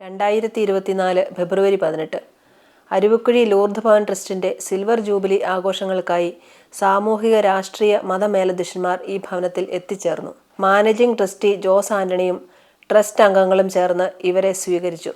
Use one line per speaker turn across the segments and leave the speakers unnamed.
രണ്ടായിരത്തി ഇരുപത്തിനാല് ഫെബ്രുവരി പതിനെട്ട്. അരുവിക്കുഴി ലോർദ് ഭവൻ ട്രസ്റ്റിന്റെ സിൽവർ ജൂബിലി ആഘോഷങ്ങൾക്കായി സാമൂഹിക രാഷ്ട്രീയ മതമേലധ്യക്ഷന്മാർ ഈ ഭവനത്തിൽ എത്തിച്ചേർന്നു. മാനേജിംഗ് ട്രസ്റ്റി ജോസ് ആന്റണിയും ട്രസ്റ്റ് അംഗങ്ങളും ചേർന്ന് ഇവരെ സ്വീകരിച്ചു.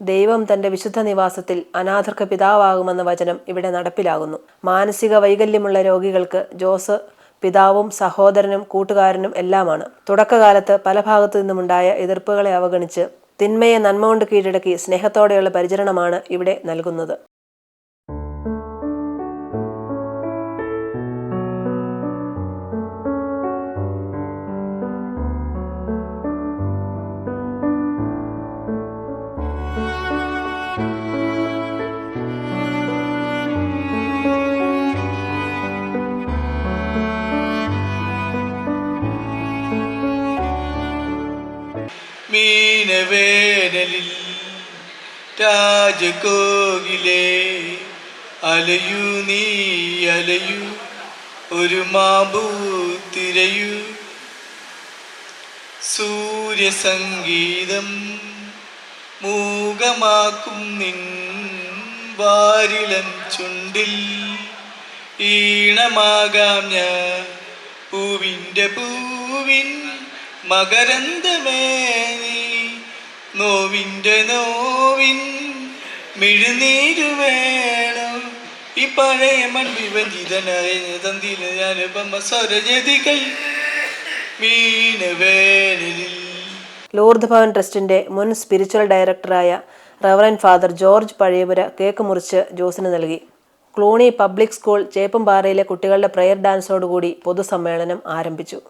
ദൈവം തന്റെ വിശുദ്ധ നിവാസത്തിൽ അനാഥർക്ക് പിതാവാകുമെന്ന വചനം ഇവിടെ നടപ്പിലാകുന്നു. മാനസിക വൈകല്യമുള്ള രോഗികൾക്ക് ജോസ് പിതാവും സഹോദരനും കൂട്ടുകാരനും എല്ലാമാണ്. തുടക്കകാലത്ത് പല ഭാഗത്തു നിന്നുമുണ്ടായ എതിർപ്പുകളെ അവഗണിച്ച് തിന്മയെ നന്മ കൊണ്ട് കീഴടക്കി സ്നേഹത്തോടെയുള്ള പരിചരണമാണ് ഇവിടെ നൽകുന്നത്.
രാജകോകിലേ അലയൂ നീ അലയൂ ഒരു മാമ്പൂ തിരയൂ. സൂര്യസംഗീതം മൂകമാക്കും നിൻ വാരിളം ചുണ്ടിൽ. ഈണമാകാം ഞാൻ പൂവിന്റെ പൂവിൻ മകരന്തമേ നോവിന്റെ നോവിൻ മിഴുനീരു വേണം. ഈ പഴയ മൺവിവഞ്ചിതനായ തന്തിയിൽ ഞാൻ സ്വരജതികൾ മീനവേനലിൽ.
ലൂർദ് ഭവൻ ട്രസ്റ്റിന്റെ മുൻ സ്പിരിച്വൽ ഡയറക്ടറായ reverend father George Pazhayapura cake മുറിച്ച് ജോസിന് നൽകി. ക്ലോണി പബ്ലിക് സ്കൂൾ ചേപ്പുംപാറയിലെ കുട്ടികളുടെ പ്രയർ ഡാൻസോടുകൂടി പൊതുസമ്മേളനം ആരംഭിച്ചു.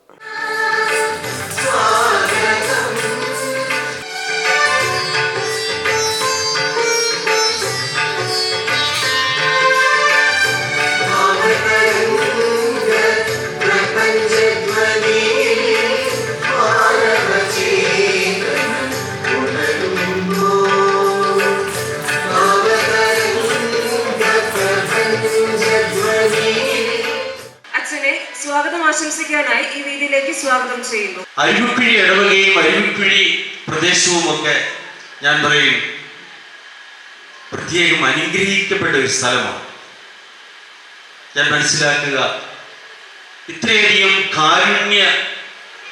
സ്വാഗതം ഈ വീതിയിലേക്ക് സ്വാഗതം ചെയ്യുന്നു.
അരുവിക്കുഴി ഇടവകയും അരുവിക്കുഴി പ്രദേശവുമൊക്കെ ഞാൻ പറയും പ്രത്യേകം അനുഗ്രഹിക്കപ്പെട്ട ഒരു സ്ഥലമാണ്. ഞാൻ മനസ്സിലാക്കുക ഇത്രയധികം കാരുണ്യ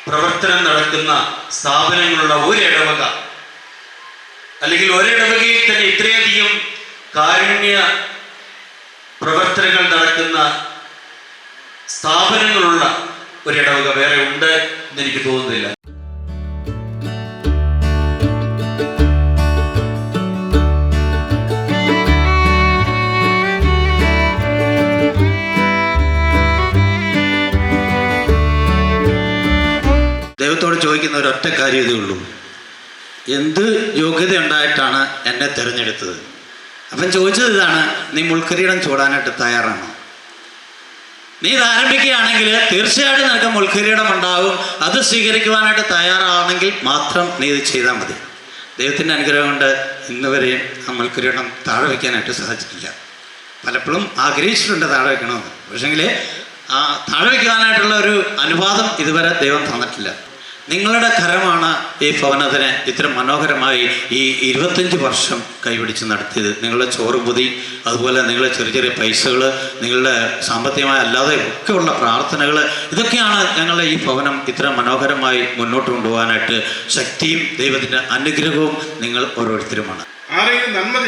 പ്രവർത്തനം നടക്കുന്ന സ്ഥാപനങ്ങളുള്ള ഒരു അല്ലെങ്കിൽ ഒരിടവകയിൽ തന്നെ ഇത്രയധികം കാരുണ്യ പ്രവർത്തനങ്ങൾ നടക്കുന്ന സ്ഥാപനങ്ങളുള്ള ഒരിടവക വേറെ ഉണ്ട് എന്ന് എനിക്ക് തോന്നുന്നില്ല.
ദൈവത്തോട് ചോദിക്കുന്ന ഒരൊറ്റ കാര്യം ഇതേ ഉള്ളൂ. എന്ത് യോഗ്യത ഉണ്ടായിട്ടാണ് എന്നെ തിരഞ്ഞെടുത്തത്? അപ്പം ചോദിച്ചത് ഇതാണ് നീ മുൾക്കരീടം ചൂടാനായിട്ട് തയ്യാറാണോ? നീ ഇത് ആരംഭിക്കുകയാണെങ്കിൽ തീർച്ചയായിട്ടും നിനക്ക് മുൾക്കിരീടം ഉണ്ടാവും അത് സ്വീകരിക്കുവാനായിട്ട് തയ്യാറാണെങ്കിൽ മാത്രം നീ ഇത് ചെയ്താൽ മതി. ദൈവത്തിന്റെ അനുഗ്രഹം കൊണ്ട് ഇന്ന് വരെയും ആ മുൾക്കിരീടം താഴെ വയ്ക്കാനായിട്ട് സാധിച്ചിട്ടില്ല. പലപ്പോഴും ആഗ്രഹിച്ചിട്ടുണ്ട് താഴെ വയ്ക്കണമെന്ന്. പക്ഷേങ്കിൽ ആ താഴെ വയ്ക്കുവാനായിട്ടുള്ള ഒരു അനുവാദം ഇതുവരെ ദൈവം തന്നിട്ടില്ല. നിങ്ങളുടെ കരമാണ് ഈ ഭവനത്തിനെ ഇത്ര മനോഹരമായി ഈ ഇരുപത്തഞ്ച് വർഷം കൈപിടിച്ച് നടത്തിയത്. നിങ്ങളുടെ ചോറ് പൊതി അതുപോലെ നിങ്ങളുടെ ചെറിയ ചെറിയ പൈസകൾ നിങ്ങളുടെ സാമ്പത്തികമായ അല്ലാതെ ഒക്കെയുള്ള പ്രാർത്ഥനകൾ ഇതൊക്കെയാണ് ഞങ്ങളുടെ ഈ ഭവനം ഇത്ര മനോഹരമായി മുന്നോട്ട് കൊണ്ടുപോകാനായിട്ട് ശക്തിയും ദൈവത്തിന്റെ അനുഗ്രഹവും നിങ്ങൾ ഓരോരുത്തരുമാണ്.
ആരെങ്കിലും നന്മ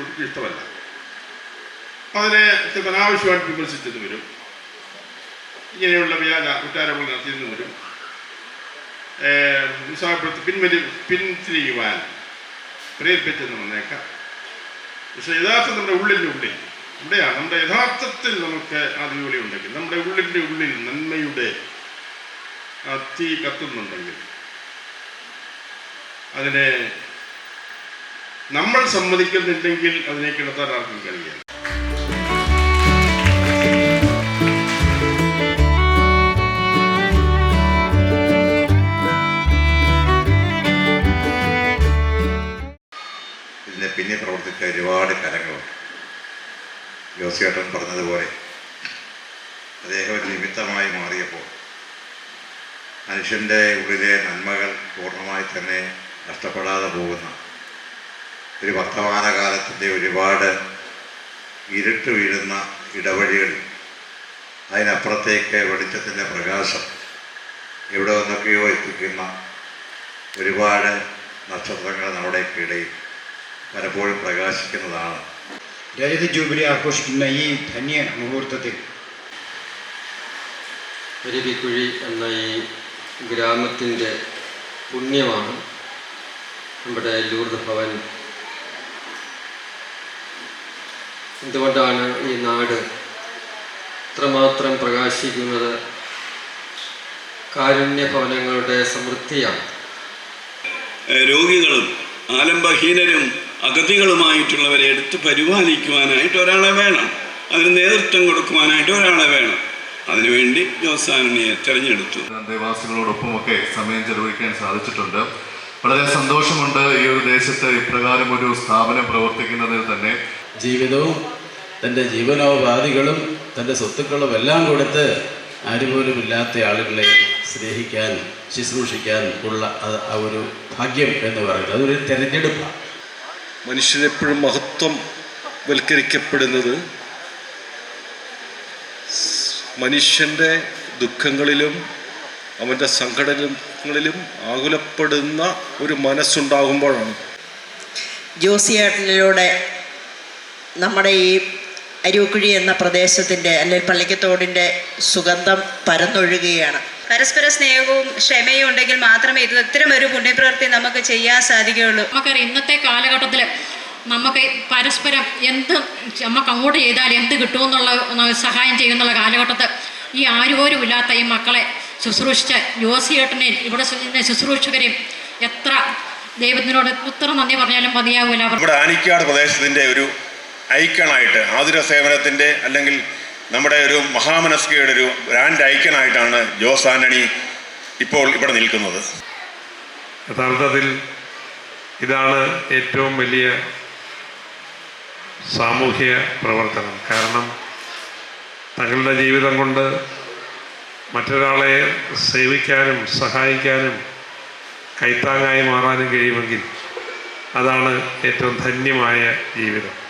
ഒട്ടും ഇഷ്ടമല്ല. അതിനെ അനാവശ്യമായിട്ട് വിമർശിച്ചത് വരും. ഇങ്ങനെയുള്ള വ്യാജ കുറ്റാരോപണം നടത്തിയെന്ന് വരും. ഏഹ് ഉത്സാഹപ്പെടുത്തി പിൻവലി പിന്തിരിയുവാൻ പ്രേരിപ്പിച്ചെന്ന് വന്നേക്കാം പക്ഷെ യഥാർത്ഥം നമ്മുടെ ഉള്ളിന്റെ ഉള്ളിൽ ഇവിടെയാണ് നമ്മുടെ യഥാർത്ഥത്തിൽ നമുക്ക് ആ ജോലി ഉണ്ടെങ്കിൽ നമ്മുടെ ഉള്ളിന്റെ ഉള്ളിൽ നന്മയുടെ തീ കത്തുന്നുണ്ടെങ്കിൽ അതിനെ നമ്മൾ സമ്മതിക്കുന്നില്ലെങ്കിൽ അതിനെ കിടത്താൻ ആർക്കും കഴിയില്ല.
പിന്നിൽ പ്രവർത്തിച്ച ഒരുപാട് കലങ്ങളുണ്ട് ജോസിയേട്ടൻ പറഞ്ഞതുപോലെ അദ്ദേഹം ഒരു നിമിത്തമായി മാറിയപ്പോൾ മനുഷ്യന്റെ ഉള്ളിലെ നന്മകൾ പൂർണമായി തന്നെ നഷ്ടപ്പെടാതെ പോകുന്ന ഒരു വർത്തമാനകാലത്തിന്റെ ഒരുപാട് ഇരുട്ട് വീഴുന്ന ഇടവഴികൾ അതിനപ്പുറത്തേക്ക് വെളിച്ചത്തിന്റെ പ്രകാശം എവിടെ നിന്നൊക്കെയോ എത്തിക്കുന്ന ഒരുപാട് നക്ഷത്രങ്ങൾ നമ്മുടെ ഇടയിൽ. പലപ്പോഴും പ്രകാശിക്കുന്നതാണ്.
രജത ജൂബിലി ആഘോഷിക്കുന്ന ഈ ധന്യ മുഹൂർത്തത്തിൽ
അരുവിക്കുഴി എന്ന ഈ ഗ്രാമത്തിന്റെ പുണ്യമാണ് നമ്മുടെ ലൂർദ് ഭവൻ. എന്തുകൊണ്ടാണ് ഈ നാട് ഇത്രമാത്രം പ്രകാശിക്കുന്നത്? കാരുണ്യ ഭവനങ്ങളുടെ സമൃദ്ധിയാണ്.
രോഗികളും ആലംബഹീനരും അഗതികളുമായിട്ടുള്ളവരെ എടുത്ത് പരിപാലിക്കുവാനായിട്ട് ഒരാളെ വേണം. അതിന് നേതൃത്വം കൊടുക്കുവാനായിട്ട് ഒരാളെ വേണം. അതിനുവേണ്ടി ജോസാനിയെ തിരഞ്ഞെടുത്തു.
ദേവാസികളോടൊപ്പമൊക്കെ സമയം ചെലവഴിക്കാൻ സാധിച്ചിട്ടുണ്ട്. വളരെ സന്തോഷമുണ്ട് ഈ ഒരു ദേശത്ത് ഇപ്രകാരം ഒരു സ്ഥാപനം പ്രവർത്തിക്കുന്നതിൽ തന്നെ.
ജീവിതവും തന്റെ ജീവനോപാധികളും തന്റെ സ്വത്തുക്കളും എല്ലാം കൊടുത്ത് ആരുപോലുമില്ലാത്ത ആളുകളെ സ്നേഹിക്കാൻ ശുശ്രൂഷിക്കാൻ ഉള്ള ആ- ആ ഒരു ഭാഗ്യം എന്ന് പറയുന്നത് അതൊരു തെരഞ്ഞെടുപ്പാണ്.
മനുഷ്യരെപ്പോഴും മഹത്വം വൽക്കരിക്കപ്പെടുന്നത് മനുഷ്യന്റെ ദുഃഖങ്ങളിലും അവന്റെ സങ്കടങ്ങളിലും ആകുലപ്പെടുന്ന ഒരു മനസ്സുണ്ടാകുമ്പോഴാണ്.
ജോസിയേട്ടനിലൂടെ നമ്മുടെ ഈ അരുക്കുഴി എന്ന പ്രദേശത്തിന്റെ അല്ലെങ്കിൽ പള്ളിക്കത്തോടിന്റെ സുഗന്ധം പരന്നൊഴുകുകയാണ്.
പരസ്പര സ്നേഹവും ക്ഷമയും ഉണ്ടെങ്കിൽ മാത്രമേ ഇത് ഇത്തരം ഒരു പുണ്യപ്രവൃത്തി നമുക്ക് ചെയ്യാൻ സാധിക്കുകയുള്ളൂ.
നമുക്കറിയാം ഇന്നത്തെ കാലഘട്ടത്തിൽ നമുക്ക് പരസ്പരം എന്ത് നമുക്ക് അങ്ങോട്ട് ചെയ്താൽ എന്ത് കിട്ടുമെന്നുള്ള സഹായം ചെയ്യുന്നുള്ള കാലഘട്ടത്തിൽ ഈ ആരുപോലും ഇല്ലാത്ത ഈ മക്കളെ ശുശ്രൂഷിച്ച ജോസിയേട്ടനെയും ഇവിടെ ശുശ്രൂഷകരെയും എത്ര ദൈവത്തിനോട് എത്ര നന്ദി പറഞ്ഞാലും മതിയാവില്ല.
നമ്മുടെ ആനിക്കാട് പ്രദേശത്തിന്റെ ഒരു ഐക്കണായിട്ട് ആതുര സേവനത്തിന്റെ അല്ലെങ്കിൽ നമ്മുടെ ഒരു മഹാമനസ്കയുടെ ഒരു ബ്രാൻഡ് ഐക്കനായിട്ടാണ് ജോസ് ആന്റണി ഇപ്പോൾ ഇവിടെ നിൽക്കുന്നത്.
യഥാർത്ഥത്തിൽ ഇതാണ് ഏറ്റവും വലിയ സാമൂഹ്യ പ്രവർത്തനം. കാരണം തങ്ങളുടെ ജീവിതം കൊണ്ട് മറ്റൊരാളെ സേവിക്കാനും സഹായിക്കാനും കൈത്താങ്ങായി മാറാനും കഴിയുമെങ്കിൽ അതാണ് ഏറ്റവും ധന്യമായ ജീവിതം.